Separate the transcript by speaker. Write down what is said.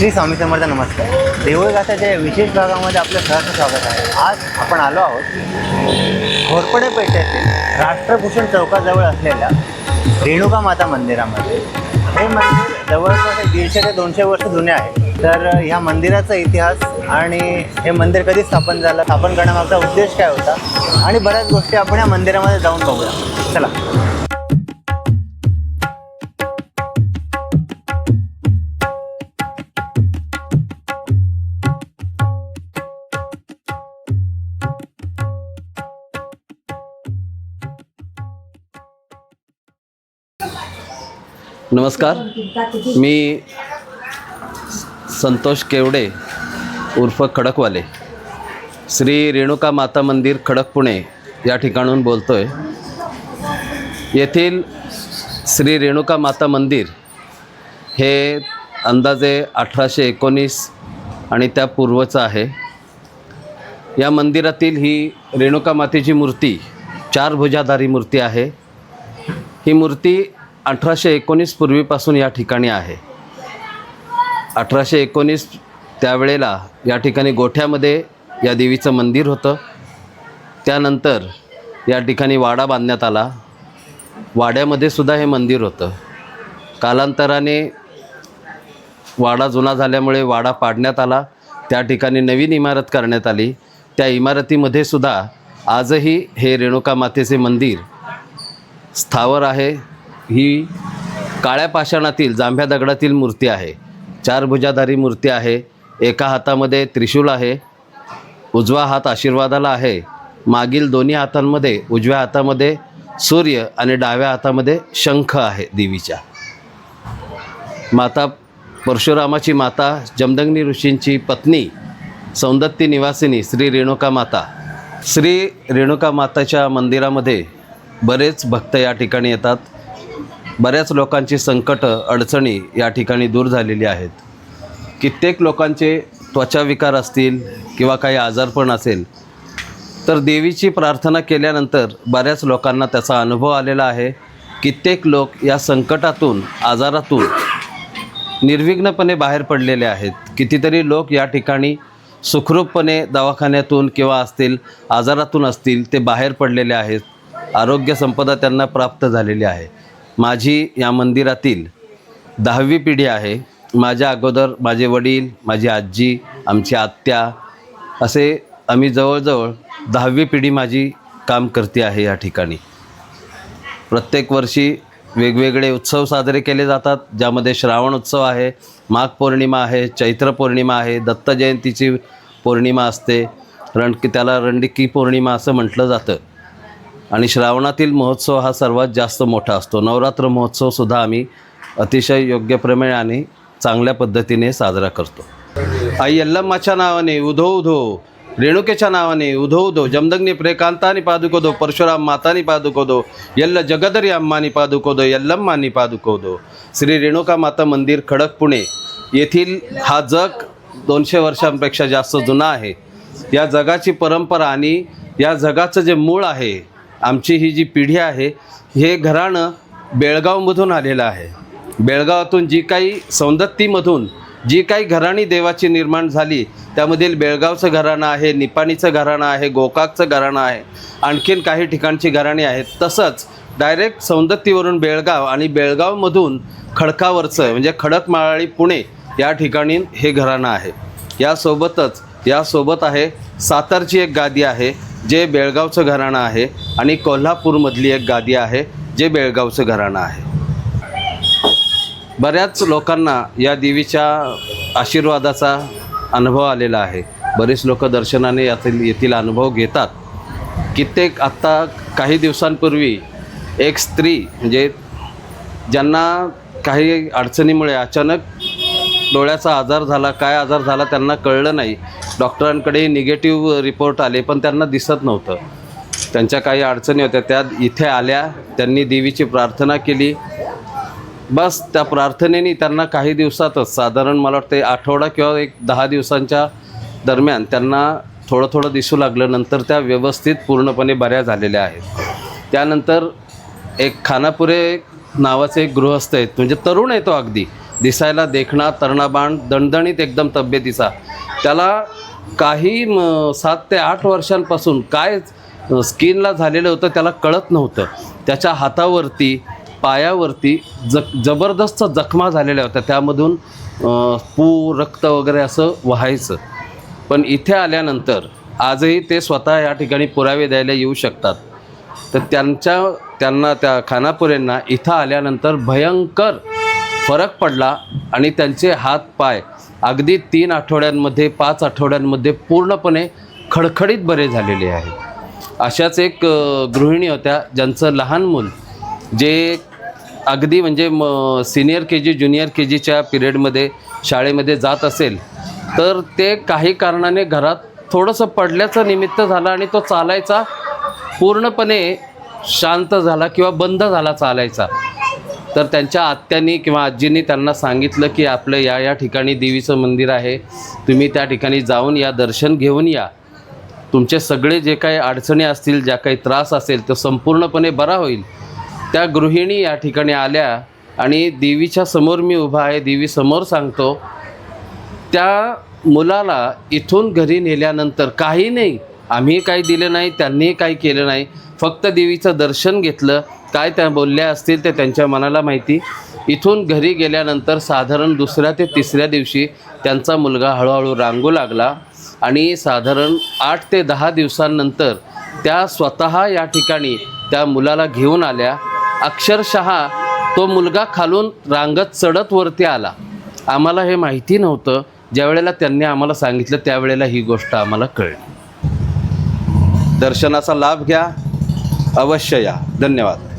Speaker 1: श्री स्वामी समर्थ नमस्कार. देऊळगाथाच्या या विशेष भागामध्ये आपलं सहर्ष स्वागत आहे. आज आपण आलो आहोत घोरपडे पेठेतील राष्ट्रभूषण चौकाजवळ असलेल्या रेणुका माता मंदिरामध्ये. हे मंदिर जवळपास दीडशे ते दोनशे वर्ष जुने आहे. तर ह्या मंदिराचा इतिहास आणि हे मंदिर कधी स्थापन झालं स्थापन करण्यामागचा उद्देश काय होता आणि बऱ्याच गोष्टी आपण या मंदिरामध्ये जाऊन बघूया. चला.
Speaker 2: नमस्कार. मी संतोष केवडे उर्फ खडकवाले. श्री रेणुका माता मंदिर खडक पुणे या ठिकाणून बोलतो आहे येथील श्री रेणुका माता मंदिर हे अंदाजे अठराशे एकोणीस आणि त्या पूर्वचं आहे. या मंदिरातील ही रेणुका मातेची मूर्ती चार भुजाधारी मूर्ती आहे. ही मूर्ती अठराशे एकोणीस पूर्वीपासून या ठिकाणी आहे. अठराशे एकोणीस त्यावेळेला या ठिकाणी गोठ्यामध्ये या देवीचं मंदिर होतं. त्यानंतर या ठिकाणी वाडा बांधण्यात आला. वाड्यामध्ये सुद्धा हे मंदिर होतं. कालांतराने वाडा जुना झाल्यामुळे वाडा पाडण्यात आला. त्या ठिकाणी नवीन इमारत करण्यात आली. त्या इमारतीमध्ये सुद्धा आजही हे रेणुका मातेचे मंदिर स्थावर आहे. ही काळ्या पाषाणातील जांभ्या दगडातील मूर्ती आहे. चार भुजाधारी मूर्ती आहे. एका हातामध्ये त्रिशूल आहे. उजवा हात आशीर्वादाला आहे. मागील दोन्ही हातांमध्ये उजव्या हातामध्ये सूर्य आणि डाव्या हातामध्ये शंख आहे देवीच्या. माता परशुरामाची माता जमदग्नी ऋषींची पत्नी सौंदत्ती निवासिनी श्री रेणुका माता. श्री रेणुका माताच्या मंदिरामध्ये बरेच भक्त या ठिकाणी येतात. बऱ्याच लोकांची संकटं अडचणी या ठिकाणी दूर झालेली आहेत. कित्येक लोकांचे त्वचाविकार असतील किंवा काही आजारपण असेल तर देवीची प्रार्थना केल्यानंतर बऱ्याच लोकांना त्याचा अनुभव आलेला आहे. कित्येक लोक या संकटातून आजारातून निर्विघ्नपणे बाहेर पडलेले आहेत. कितीतरी लोक या ठिकाणी सुखरूपपणे दवाखान्यातून किंवा असतील आजारातून असतील ते बाहेर पडलेले आहेत. आरोग्य संपदा त्यांना प्राप्त झालेली आहे. माझी या मंदिरातील दहावी पिढी आहे. माझ्या अगोदर माझे वडील माझी आजी आमची आत्या असे आम्ही जवळजवळ दहावी पिढी माझी काम करते आहे या ठिकाणी. प्रत्येक वर्षी वेगवेगळे उत्सव साजरे केले जातात ज्यामध्ये श्रावण उत्सव आहे माघ पौर्णिमा आहे चैत्र पौर्णिमा आहे दत्त जयंतीची पौर्णिमा असते रणकी त्याला रणडिकी पौर्णिमा असं म्हटलं जातं. आणि श्रावणातील महोत्सव हा सर्वात जास्त मोठा असतो. नवरात्र महोत्सवसुद्धा आम्ही अतिशय योग्य प्रमाणाने चांगल्या पद्धतीने साजरा करतो. आई यल्लम्माच्या नावाने उधो उधो रेणुकेच्या नावाने उधो उधो जमदग्नी प्रेकांतानी पादुकोदो परशुराम मातानी पादुकोदो यल्ल जगदरी अम्मानी पादुकोदो यल्लम्मानी पादुकोदो श्री रेणुका माता मंदिर खडक पुणे येथील हा जग दोनशे वर्षांपेक्षा जास्त जुना आहे. या जगाची परंपरा आणि या जगाचं जे मूळ आहे आमची ही जी पिढी आहे हे घराणं बेळगावमधून आलेलं आहे. बेळगावातून जी काही सौंदत्तीमधून जी काही घराणी देवाची निर्माण झाली त्यामधील बेळगावचं घराणं आहे निपाणीचं घराणं आहे गोकाकचं घराणं आहे आणखीन काही ठिकाणची घराणी आहेत. तसंच डायरेक्ट सौंदत्तीवरून बेळगाव आणि बेळगावमधून खडकावरचं म्हणजे खडकमाळाळी पुणे या ठिकाणी हे घराणं आहे. यासोबतच यासोबत आहे सातारची एक गादी आहे. जे बेळगावचं घराणं आहे आणि कोल्हापूरमधली एक गादी आहे जे बेळगावचं घराणं आहे. बऱ्याच लोकांना या देवीच्या आशीर्वादाचा अनुभव आलेला आहे. बरेच लोक दर्शनाने यातील येथील अनुभव घेतात. कित्येक आत्ता काही दिवसांपूर्वी एक स्त्री म्हणजे ज्यांना काही अडचणीमुळे अचानक डोळ्याचा आजार झाला काय आजार झाला त्यांना कळलं नाही. डॉक्टरांकडे निगेटिव्ह रिपोर्ट आले पण त्यांना दिसत नव्हतं. त्यांच्या काही अडचणी होत्या त्या इथे आल्या त्यांनी देवीची प्रार्थना केली. बस त्या प्रार्थनेने त्यांना काही दिवसातच साधारण मला वाटते आठवडा किंवा एक दहा दिवसांच्या दरम्यान त्यांना थोडं थोडं दिसू लागलं. नंतर त्या व्यवस्थित पूर्णपणे बऱ्या झालेल्या आहेत. त्यानंतर एक खानापुरे नावाचे एक गृहस्थ आहेत म्हणजे तरुण आहे तो अगदी. दिसायला देखणा तरणाबाण दणदणीत एकदम तब्येतीचा त्याला काही म, सात ते आठ वर्षांपासून काय स्किनला झालेलं होतं त्याला कळत नव्हतं. त्याच्या हातावरती पायावरती जख जबरदस्त जखमा झालेल्या होत्या. त्यामधून पू रक्त वगैरे असं व्हायचं. पण इथे आल्यानंतर आजही ते स्वतः या ठिकाणी पुरावे द्यायला येऊ शकतात. तर त्यांच्या त्यांना त्या खानापुरेंना इथं आल्यानंतर भयंकर फरक पडला आणि त्यांचे हात पाय अगदी तीन आठवड्यांमध्ये पाच आठवड्यांमध्ये पूर्णपणे खडखडीत बरे झालेले आहेत. अशाच एक गृहिणी होत्या ज्यांचं लहान मूल जे अगदी म्हणजे म senior K G junior K जीच्या पिरियडमध्ये शाळेमध्ये जात असेल तर ते काही कारणाने घरात थोडंसं पडल्याचं निमित्त झालं आणि तो चालायचा पूर्णपणे शांत झाला किंवा बंद झाला चालायचा. तर त्यांच्या आत्यांनी किंवा आजींनी त्यांना सांगितलं की आपलं या या ठिकाणी देवीचं मंदिर आहे. तुम्ही त्या ठिकाणी जाऊन या दर्शन घेऊन या. तुमचे सगळे जे काही अडचणी असतील ज्या काही त्रास असेल तो संपूर्णपणे बरा होईल. त्या गृहिणी या ठिकाणी आल्या आणि देवीच्या समोर मी उभा आहे देवी समोर सांगतो त्या मुलाला इथून घरी नेल्यानंतर काही नाही. आम्ही काही दिलं नाही त्यांनीही काही केलं नाही. फक्त देवीचं दर्शन घेतलं काय त्या बोलल्या असतील ते त्यांच्या मनाला माहिती. इथून घरी गेल्यानंतर साधारण दुसऱ्या ते तिसऱ्या दिवशी त्यांचा मुलगा हळूहळू रांगू लागला आणि साधारण आठ ते दहा दिवसांनंतर त्या स्वतः या ठिकाणी त्या मुलाला घेऊन आल्या. अक्षरशः तो मुलगा खालून रांगत चढत वरती आला. आम्हाला हे माहिती नव्हतं. ज्या वेळेला त्यांनी आम्हाला सांगितलं त्यावेळेला ही गोष्ट आम्हाला कळली. दर्शनाचा लाभ घ्या. अवश्य या. धन्यवाद.